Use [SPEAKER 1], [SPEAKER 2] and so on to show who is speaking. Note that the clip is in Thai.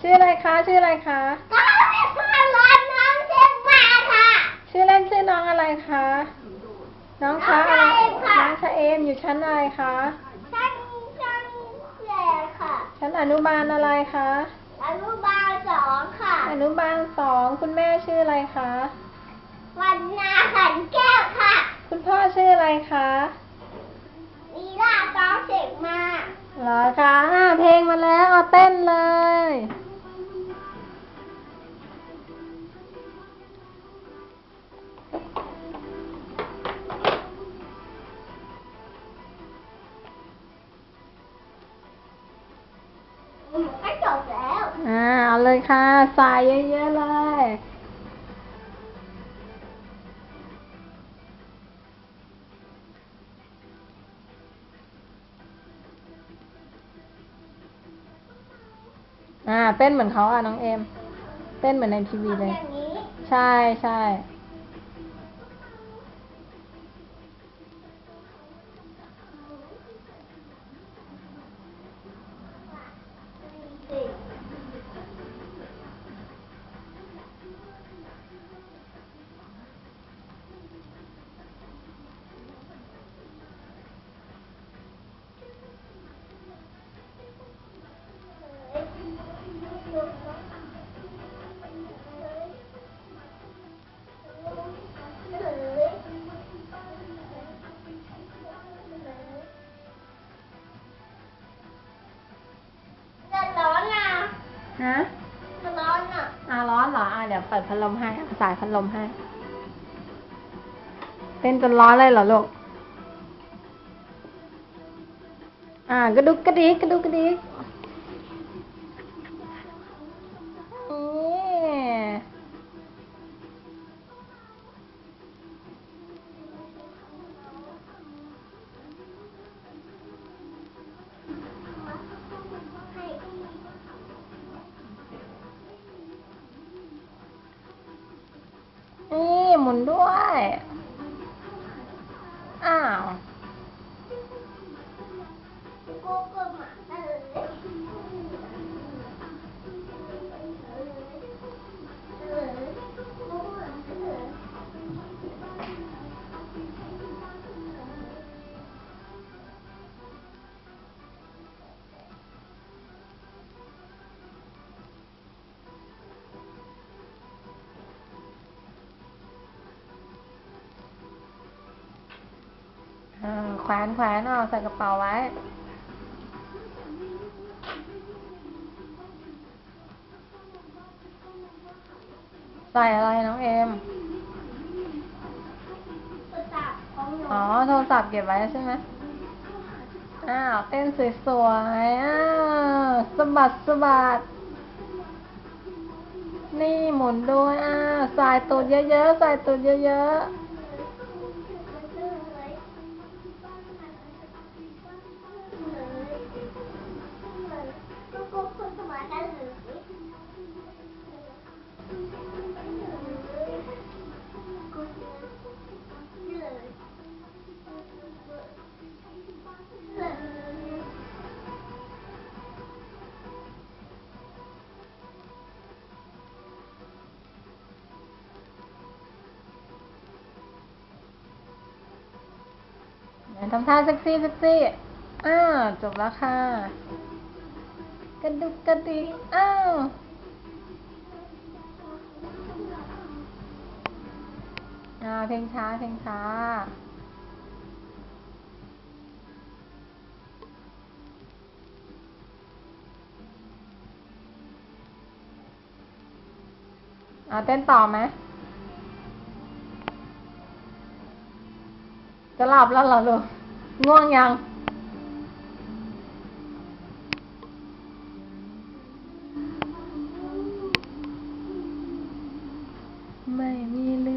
[SPEAKER 1] ชื่ออะไรคะ ชื่ออะไรคะ
[SPEAKER 2] ก็ไม่พาร้อนน้องเจ็บมาค่ะ
[SPEAKER 1] ชื่อเล่นชื่อน้องอะไรคะ น้องคะ
[SPEAKER 2] น้อง
[SPEAKER 1] อะไร
[SPEAKER 2] ชะเอมค่ะ
[SPEAKER 1] น้องชะเอมอยู่ชั้นอะไรคะ
[SPEAKER 2] ชั้นชั้นแย่ค่ะ
[SPEAKER 1] ชั้นอนุบาลอะไรคะ
[SPEAKER 2] อนุบาลสองค่ะ
[SPEAKER 1] อนุบาลสองคุณแม่ชื่ออะไรคะ
[SPEAKER 2] วันนาขันแก้วค่ะ
[SPEAKER 1] คุณพ่อชื่ออะไรคะ
[SPEAKER 2] ลีลาซ้อมเสกมา
[SPEAKER 1] เหรอคะอ่าเพลงมาแล้วเอาเต้นเลย
[SPEAKER 2] อืมก็จบแล้ว
[SPEAKER 1] อ่าเอาเลยค่ะ ใส่เยอะๆเลย อ่า เต้นเหมือนเขาอะน้องเอ็มเต้นเหมือนในทีวีเลย
[SPEAKER 2] อย่างนี้
[SPEAKER 1] ใช่ใช่ ฮะ
[SPEAKER 2] จะร้อนอะ
[SPEAKER 1] อ่าร้อนเหรออ่าเดี๋ยวเปิดพัดลมให้อะสายพัดลมให้เต้นจนร้อนเลยเหรอลูก อ่ากระดุกกระดิกกระดุกกระดิก
[SPEAKER 2] ห
[SPEAKER 1] มุนด้วย อ้าว แขวนแขวนเอาใส่กระเป๋าไว้ ใส่อะไรน้องเอ็ม
[SPEAKER 2] อ๋
[SPEAKER 1] อ โทรศัพท์เก็บไว้ใช่ไหมอ้าว เต้นสวยๆ อ้าวสะบัดสะบัด นี่หมุนด้วย อ้าว ใส่ตูดเยอะๆ ใส่ตูดเยอะๆ ทำท่าเซ็กซี่เซ็กซี่อ้าวจบแล้วค่ะ กระดุกกระดิกอ้าวอ่าเพลงช้าเพลงช้าอ่าเต้นต่อไหม จะหลับแล้วเหรอลูก ง่วงยังไม่มี